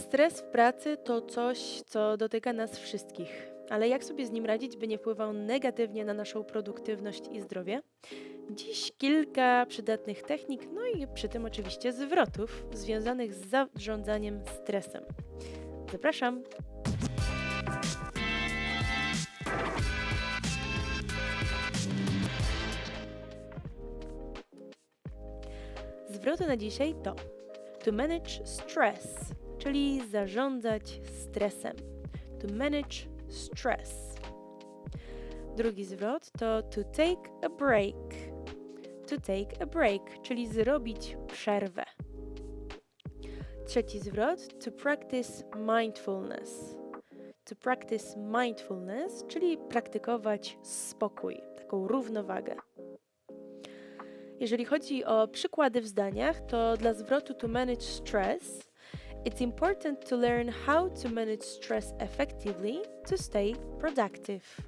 Stres w pracy to coś, co dotyka nas wszystkich. Ale jak sobie z nim radzić, by nie wpływał negatywnie na naszą produktywność i zdrowie? Dziś kilka przydatnych technik, no i przy tym oczywiście zwrotów związanych z zarządzaniem stresem. Zapraszam! Zwroty na dzisiaj to to manage stress, czyli zarządzać stresem. To manage stress. Drugi zwrot to to take a break. To take a break, czyli zrobić przerwę. Trzeci zwrot to practice mindfulness. To practice mindfulness, czyli praktykować spokój, taką równowagę. Jeżeli chodzi o przykłady w zdaniach, to dla zwrotu to manage stress, it's important to learn how to manage stress effectively to stay productive.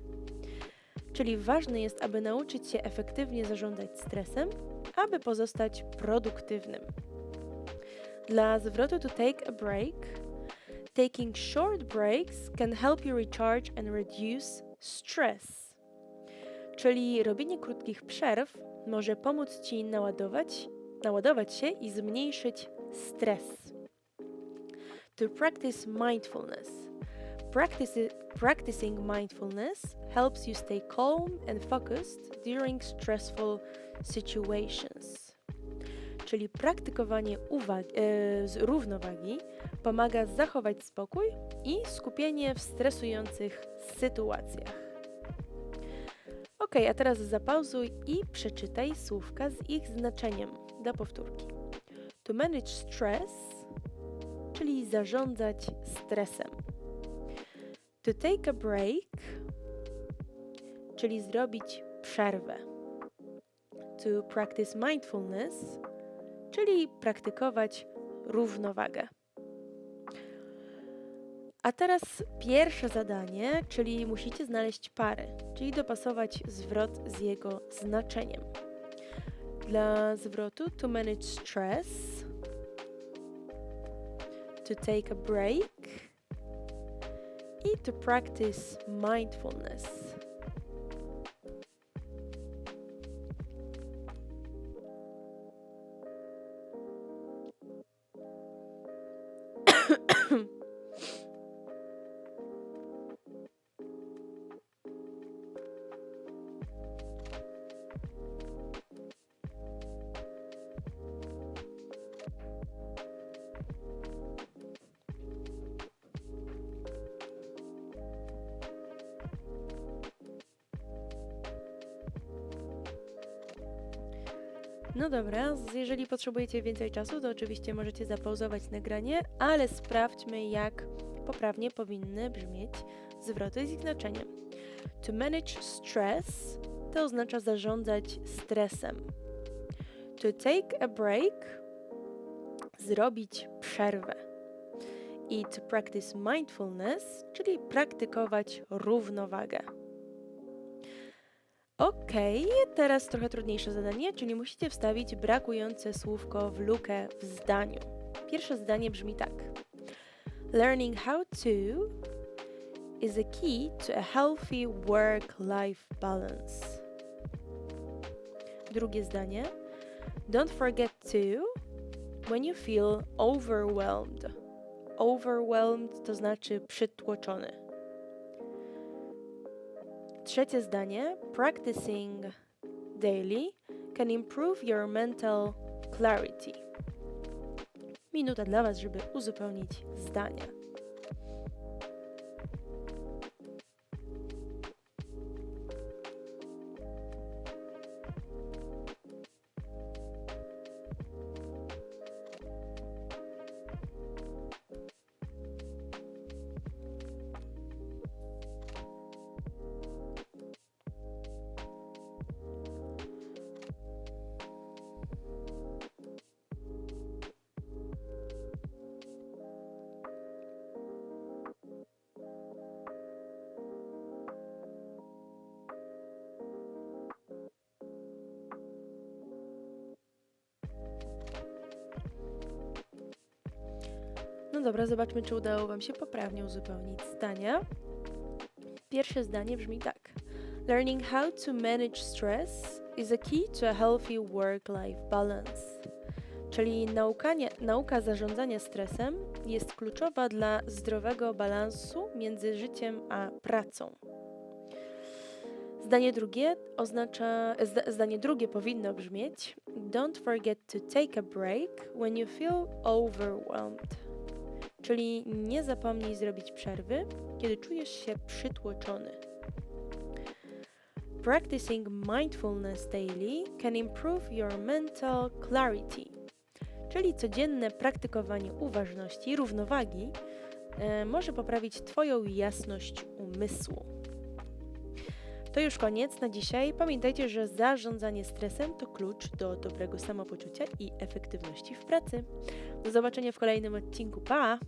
Czyli ważne jest, aby nauczyć się efektywnie zarządzać stresem, aby pozostać produktywnym. Dla zwrotu to take a break, taking short breaks can help you recharge and reduce stress. Czyli robienie krótkich przerw może pomóc Ci naładować, naładować się i zmniejszyć stres. To practice mindfulness. Practice, practicing mindfulness helps you stay calm and focused during stressful situations. Czyli praktykowanie uwagi, e, równowagi pomaga zachować spokój i skupienie w stresujących sytuacjach. Ok, a teraz zapauzuj i przeczytaj słówka z ich znaczeniem dla powtórki. To manage stress, czyli zarządzać stresem. To take a break, czyli zrobić przerwę. To practice mindfulness, czyli praktykować równowagę. A teraz pierwsze zadanie, czyli musicie znaleźć pary, czyli dopasować zwrot z jego znaczeniem. Dla zwrotu to manage stress, to take a break i to practice mindfulness. No dobra, jeżeli potrzebujecie więcej czasu, to oczywiście możecie zapauzować nagranie, ale sprawdźmy, jak poprawnie powinny brzmieć zwroty z ich znaczeniem. To manage stress to oznacza zarządzać stresem. To take a break zrobić przerwę. I to practice mindfulness, czyli praktykować równowagę. Ok, teraz trochę trudniejsze zadanie, czyli musicie wstawić brakujące słówko w lukę w zdaniu. Pierwsze zdanie brzmi tak. Learning how to is a key to a healthy work-life balance. Drugie zdanie. Don't forget to when you feel overwhelmed. Overwhelmed to znaczy przytłoczony. Trzecie zdanie. Practicing daily can improve your mental clarity. Minuta dla Was, żeby uzupełnić zdania. Dobra, zobaczmy, czy udało Wam się poprawnie uzupełnić zdania. Pierwsze zdanie brzmi tak. Learning how to manage stress is a key to a healthy work-life balance. Czyli naukanie, nauka zarządzania stresem jest kluczowa dla zdrowego balansu między życiem a pracą. Zdanie drugie oznacza, zda, zdanie drugie powinno brzmieć Don't forget to take a break when you feel overwhelmed. Czyli nie zapomnij zrobić przerwy, kiedy czujesz się przytłoczony. Practicing mindfulness daily can improve your mental clarity. Czyli codzienne praktykowanie uważności równowagi e, może poprawić Twoją jasność umysłu. To już koniec na dzisiaj. Pamiętajcie, że zarządzanie stresem to klucz do dobrego samopoczucia i efektywności w pracy. Do zobaczenia w kolejnym odcinku. Pa!